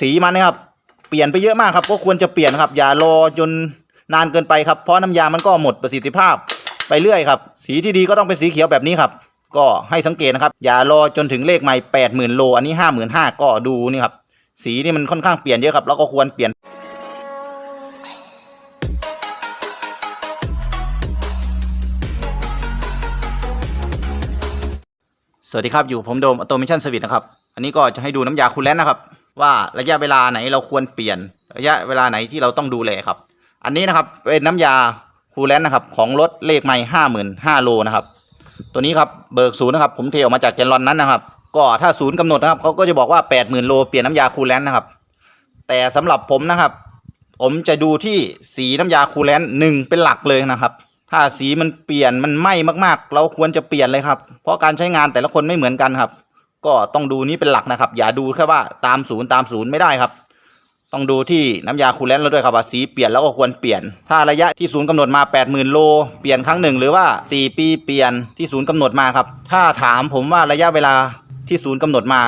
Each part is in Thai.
สีมันนะครับเปลี่ยนไปเยอะมากครับก็ควรจะเปลี่ยนครับ อย่ารอจนนานเกินไปครับเพราะน้ำยามันก็หมดประสิทธิภาพไปเรื่อยครับ สีที่ดีก็ต้องเป็นสีเขียวแบบนี้ครับ ก็ให้สังเกตนะครับ อย่ารอจนถึงเลขใหม่แปดหมื่นโลอันนี้ห้าหมื่นห้าก็ดูนี่ครับสีนี่มันค่อนข้างเปลี่ยนเยอะครับ แล้วก็ควรเปลี่ยนสวัสดีครับ อยู่ผมโดมอ t โ m มิชันสวิตนะครับ อันนี้ก็จะให้ดูน้ำยาคูลแลนนะครับ ว่าระยะเวลาไหนเราควรเปลี่ยนระยะเวลาไหนที่เราต้องดูแลครับ อันนี้นะครับเป็นน้ำยาคูลแลนต์นะครับของรถเลขไม่ห้าหมื่นห้าโลนะครับ ตัวนี้ครับเบิกศูนย์นะครับผมเทออกมาจากแกนลอนนั้นนะครับ ก็ถ้าศูนย์กำหนดนะครับเขาก็จะบอกว่าแปดหมื่นโลเปลี่ยนน้ำยาคูลแลนต์นะครับ แต่สำหรับผมนะครับ ผมจะดูที่สีน้ำยาคูลแลนต์หนึ่งเป็นหลักเลยนะครับ ถ้าสีมันเปลี่ยนมันไหม้มากๆ เราควรจะเปลี่ยนเลยครับ เพราะการใช้งานแต่ละคนไม่เหมือนกันครับ ก็ต้องดูนี้เป็นหลักนะครับ อย่าดูแค่ว่าตามศูนย์ตามศูนย์ไม่ได้ครับ ต้องดูที่น้ำยาคูลแลนต์เราด้วยครับว่าสีเปลี่ยนแล้วก็ควรเปลี่ยน ถ้าระยะที่ศูนย์กำหนดมา 80,000 โล เปลี่ยนครั้งหนึ่งหรือว่า 4 ปีเปลี่ยนที่ศูนย์กำหนดมาครับ ถ้าถามผมว่าระยะเวลาที่ศูนย์กำหนดมา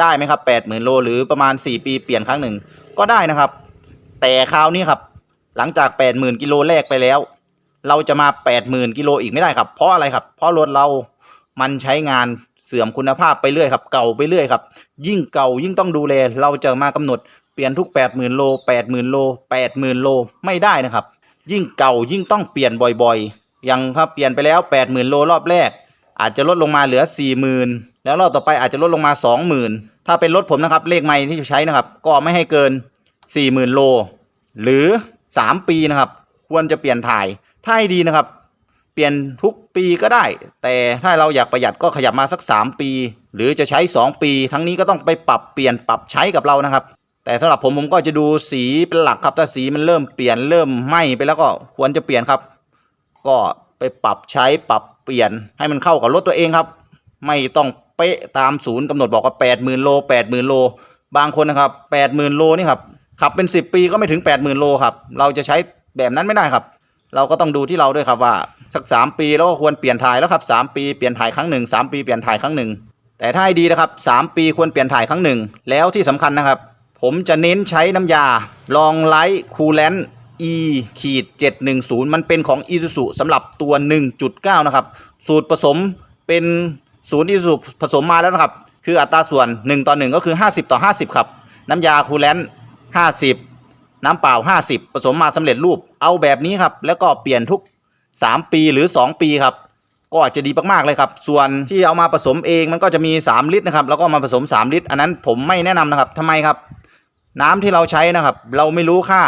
ได้ไหมครับ 80,000 โล หรือประมาณ 4 ปีเปลี่ยนครั้งหนึ่งก็ได้นะครับ แต่คราวนี้ครับ หลังจาก 80,000 กิโลแรกไปแล้ว เราจะมา 80,000 กิโลอีกไม่ได้ครับ เพราะอะไรครับ เพราะรถเรามันใช้งาน สื่อมคุณภาพไปเรื่อยครับเก่าไปเรื่อยครับยิ่งเก่ายิ่งต้องดูแลเราจะมากำหนดเปลี่ยนทุก 80,000 โล 80,000 โล 80,000 โลไม่ได้นะครับ ยิ่งเก่ายิ่งต้องเปลี่ยนบ่อยๆอย่างครับเปลี่ยนไปแล้ว 80,000 โลรอบแรก อาจจะลดลงมาเหลือ 40,000 แล้วรอบต่อไปอาจจะลดลงมา 20,000 ถ้าเป็นรถผมนะครับเลขไม่ที่จะใช้นะครับ ก็ไม่ให้เกิน 40,000 โล หรือ 3 ปีนะครับ ควรจะเปลี่ยนถ่ายถ้าให้ดีนะครับ เปลี่ยนทุกปีก็ได้ แต่ถ้าเราอยากประหยัดก็ขยับมาสัก 3 ปี หรือจะใช้ 2 ปี ทั้งนี้ก็ต้องไปปรับเปลี่ยนปรับใช้กับเรานะครับ แต่สำหรับผมผมก็จะดูสีเป็นหลักครับถ้าสีมันเริ่มเปลี่ยนเริ่มไหม้ไปแล้วก็ควรจะเปลี่ยนครับ ก็ไปปรับใช้ปรับเปลี่ยนให้มันเข้ากับรถตัวเองครับ ไม่ต้องเป๊ะตามศูนย์กำหนดบอกว่า8 0,000โล8 0,000โลบางคนนะครับ8 0,000โลนี่ครับขับเป็น 10 ปีก็ไม่ถึง8 0,000โลครับเราจะใช้แบบนั้นไม่ได้ครับ เราก็ต้องดูที่เราด้วยครับว่า สัก3ปีแล้วก็ควรเปลี่ยนถ่ายแล้วครับ3ปีเปลี่ยนถ่ายครั้งหนึ่ง3ปีเปลี่ยนถ่ายครั้งหนึ่งแต่ถ้าให้ดีนะครับ3ปีควรเปลี่ยนถ่ายครั้งหนึ่งแล้วที่สำคัญนะครับ ผมจะเน้นใช้น้ำยาลองไลท์คูลแลน e ขีด710 มันเป็นของ i s u z u สำหรับตัว 1.9 นะครับ สูตรผสมเป็นศูนย์ i s u z u ผสมมาแล้วนะครับ คืออัตราส่วน 1 ต่อ 1 ก็คือ 50 ต่อ 50 ครับ น้ำยาคูลแลน50 น้ำเปล่า 50 ผสมมาสำเร็จรูปเอาแบบนี้ครับ แล้วก็เปลี่ยนทุก 3 ปีหรือ 2 ปีครับก็อาจจะดีมากๆเลยครับ ส่วนที่เอามาผสมเองมันก็จะมี 3 ลิตรนะครับ แล้วก็มาผสม 3 ลิตร อันนั้นผมไม่แนะนำนะครับทำไมครับ น้ำที่เราใช้นะครับ เราไม่รู้ค่า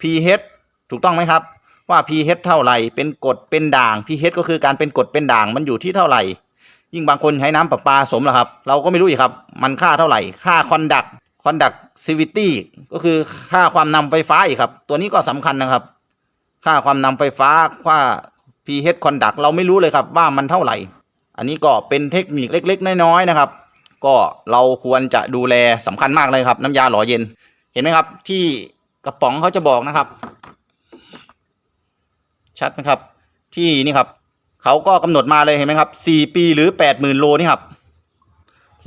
pH ถูกต้องไหมครับ ว่า pH เท่าไหร่ เป็นกรดเป็นด่าง pH ก็คือการเป็นกรดเป็นด่างมันอยู่ที่เท่าไหร่ ยิ่งบางคนใช้น้ำประปาสมล่ะครับ เราก็ไม่รู้อีกครับ มันค่าเท่าไหร่ ค่าคอนดักคอนดักซิวิตี้ก็คือค่าความนำไฟฟ้าอีกครับ ตัวนี้ก็สำคัญนะครับ ค่าความนำไฟฟ้าค่า pH คอนดักเราไม่รู้เลยครับว่ามันเท่าไหร่ อันนี้ก็เป็นเทคนิคเล็ก ๆ น้อยๆนะครับ ก็เราควรจะดูแลสำคัญมากเลยครับ น้ำยาหล่อเย็น เห็นไหมครับ ที่กระป๋องเขาจะบอกนะครับ ชัดไหมครับ ที่นี่ครับเขาก็กำหนดมาเลยเห็นไหมครับสี่ปีหรือแปดหมื่นโลนี่ครับ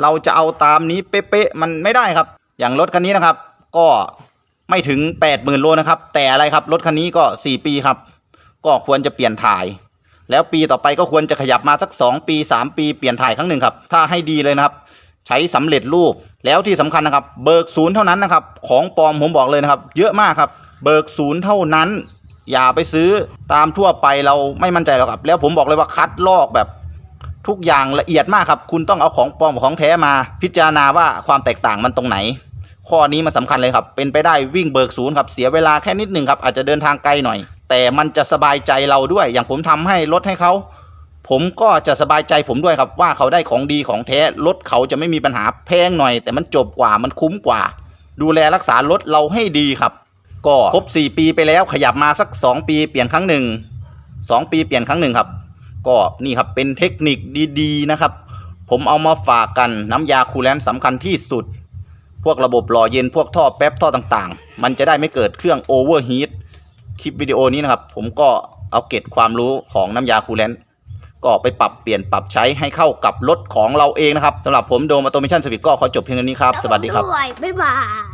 เราจะเอาตามนี้เป๊ะๆมันไม่ได้ครับ อย่างรถคันนี้นะครับ ก็ไม่ถึงแปดหมื่นโลนะครับ แต่อะไรครับรถคันนี้ก็สี่ปีครับ ก็ควรจะเปลี่ยนถ่าย แล้วปีต่อไปก็ควรจะขยับมาสักสองปีสามปีเปลี่ยนถ่ายครั้งหนึ่งครับ ถ้าให้ดีเลยนะครับ ใช้สำเร็จรูปแล้วที่สำคัญนะครับ เบิกศูนย์เท่านั้นนะครับ ของปลอมผมบอกเลยนะครับ เยอะมากครับ เบิกศูนย์เท่านั้น อย่าไปซื้อตามทั่วไปเราไม่มั่นใจหรอกครับ แล้วผมบอกเลยว่าคัดลอกแบบทุกอย่างละเอียดมากครับ คุณต้องเอาของปลอมของแท้มาพิจารณาว่าความแตกต่างมันตรงไหน ข้อนี้มันสำคัญเลยครับ เป็นไปได้วิ่งเบิกศูนย์ครับ เสียเวลาแค่นิดหนึ่งครับ อาจจะเดินทางไกลหน่อย แต่มันจะสบายใจเราด้วย อย่างผมทำให้รถให้เขาผมก็จะสบายใจผมด้วยครับว่าเขาได้ของดีของแท้รถเขาจะไม่มีปัญหาแพงหน่อย แต่มันจบกว่ามันคุ้มกว่า ดูแลรักษารถเราให้ดีครับ ก็ครบ 4 ปีไปแล้วขยับมาสัก 2 ปีเปลี่ยนครั้งหนึ่ง2 ปีเปลี่ยนครั้งหนึ่งครับ ก็นี่ครับเป็นเทคนิคดีๆนะครับ ผมเอามาฝากกันน้ำยาคูลแลนสำคัญที่สุด พวกระบบหล่อเย็นพวกท่อแป๊บท่อต่างๆ มันจะได้ไม่เกิดเครื่องโอเวอร์ฮีท คลิปวิดีโอนี้นะครับ ผมก็เอาเก็บความรู้ของน้ำยาคูลแลนต์ก็ไปปรับเปลี่ยนปรับใช้ให้เข้ากับรถของเราเองนะครับสำหรับผมโดมอโตเมชันสวิตก็ขอจบเพียงเท่านี้ครับ สวัสดีครับ ด้วยบ๊ายบาย